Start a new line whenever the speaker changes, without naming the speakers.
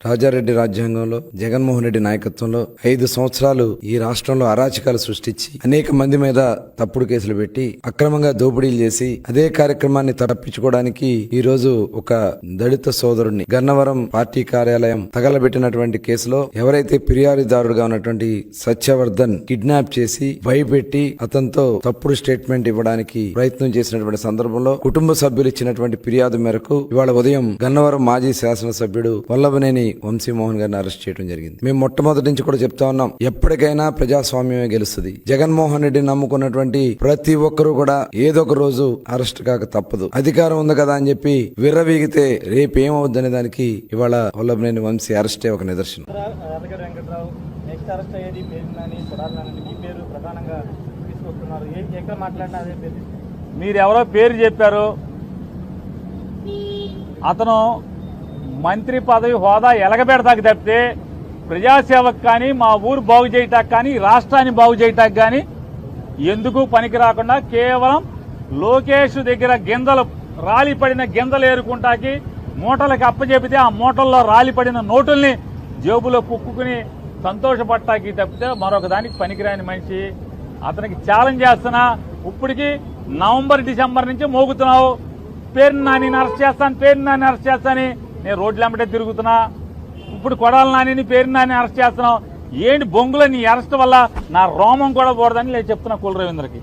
రాజారెడ్డి రాజ్యాంగంలో జగన్మోహన్ రెడ్డి నాయకత్వంలో ఐదు సంవత్సరాలు ఈ రాష్ట్రంలో అరాచకాలు సృష్టించి అనేక మంది మీద తప్పుడు కేసులు పెట్టి అక్రమంగా దోపిడీలు చేసి అదే కార్యక్రమాన్ని తప్పించుకోవడానికి ఈ రోజు ఒక దళిత సోదరుడిని గన్నవరం పార్టీ కార్యాలయం తగలబెట్టినటువంటి కేసులో ఎవరైతే ఫిర్యాదుదారుడుగా ఉన్నటువంటి సత్యవర్ధన్ కిడ్నాప్ చేసి భయపెట్టి అతనితో తప్పుడు స్టేట్మెంట్ ఇవ్వడానికి ప్రయత్నం చేసినటువంటి సందర్భంలో కుటుంబ సభ్యులు ఇచ్చినటువంటి ఫిర్యాదు మేరకు ఇవాళ ఉదయం గన్నవరం మాజీ శాసనసభ్యుడు వల్లభనేని వంశీమోహన్ గారిని అరెస్ట్ చేయడం జరిగింది. మేము మొట్టమొదటి నుంచి కూడా చెప్తా ఉన్నాం ఎప్పటికైనా ప్రజాస్వామ్యమే గెలుస్తుంది. జగన్మోహన్ రెడ్డి నమ్ముకున్నటువంటి ప్రతి ఒక్కరూ కూడా ఏదో ఒక రోజు అరెస్ట్ కాక తప్పదు. అధికారం ఉంది కదా అని చెప్పి విర్రవీగితే రేపేమవుద్దనే దానికి ఇవాళ వల్లభనేని వంశీ అరెస్టే ఒక నిదర్శనం.
మీరు ఎవరో పేరు.
మీరెవరో పేరు చెప్పారు. అతను మంత్రి పదవి హోదా ఎలగబెడతాకి తప్పితే ప్రజాసేవకు కానీ మా ఊరు బాగు చేయటానికి కానీ రాష్ట్రాన్ని బాగు చేయటానికి కానీ ఎందుకు పనికి రాకుండా కేవలం లోకేష్ దగ్గర గింజలు రాలిపడిన గింజలు ఏరుకుంటాకి మూటలకు అప్పచెపితే ఆ మూటల్లో రాలిపడిన నోటుల్ని జేబులో కుక్కుని సంతోషపడటానికి తప్పితే మరొక దానికి పనికిరాని మనిషి. అతనికి ఛాలెంజ్ చేస్తున్నా ఇప్పటికి నవంబర్ డిసెంబర్ నుంచి మోగుతున్నావు. పేరు నాని అరెస్ట్ చేస్తాను పేరు నాని అరెస్ట్ చేస్తాను నేను రోడ్లు వెంబడే తిరుగుతున్నా. ఇప్పుడు కొడాలి నాని పేరు నాని అరెస్ట్ చేస్తున్నావు. ఏంటి బొంగులో నీ అరెస్ట్ వల్ల నా రోమం కూడా పోడదని నేను చెప్తున్నా కుల రవీంద్రకి.